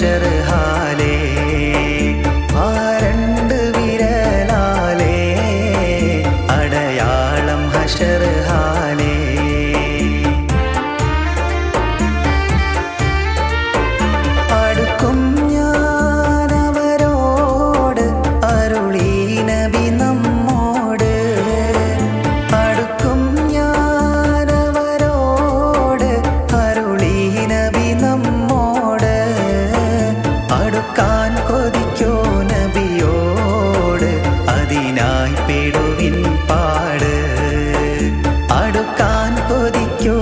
അക്ഷരഹാലേ ആ രണ്ട് വിരലാലേ അടയാളം ഹഷർഹാലേ അടുക്കാൻ കൊതിക്കോ നബിയോട്? അതിനായി പെടുവിൻ പാട്. അടുക്കാൻ കൊതിക്കോ